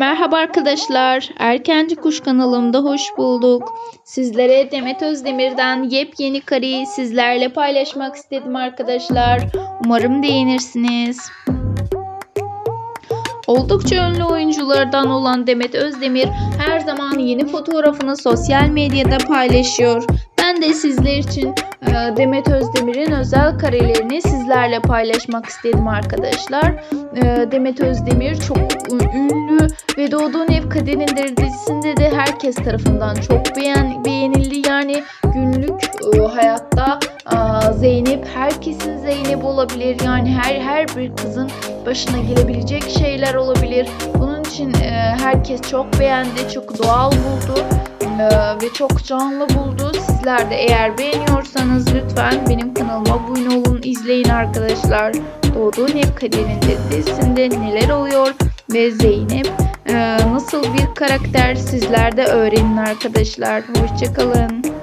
Merhaba arkadaşlar. Erkenci Kuş kanalımda hoş bulduk. Sizlere Demet Özdemir'den yepyeni kareyi sizlerle paylaşmak istedim arkadaşlar. Umarım beğenirsiniz. Oldukça ünlü oyunculardan olan Demet Özdemir her zaman yeni fotoğrafını sosyal medyada paylaşıyor. De sizler için e, Demet Özdemir'in özel karelerini sizlerle paylaşmak istedim arkadaşlar. E, Demet Özdemir çok ünlü ve Doğduğun Ev Kaderindir dizisinde de herkes tarafından çok beğen, beğenildi. Yani günlük e, hayatta Zeynep herkesin Zeynep olabilir. Yani her her bir kızın başına gelebilecek şeyler olabilir. Bunun için herkes çok beğendi, çok doğal buldu ve çok canlı buldu. Sizler de eğer beğeniyorsanız lütfen benim kanalıma abone olun, izleyin arkadaşlar. Doğduğun Ev Kaderindir dizisinde neler oluyor ve Zeynep e, nasıl bir karakter sizler de öğrenin arkadaşlar. Hoşçakalın.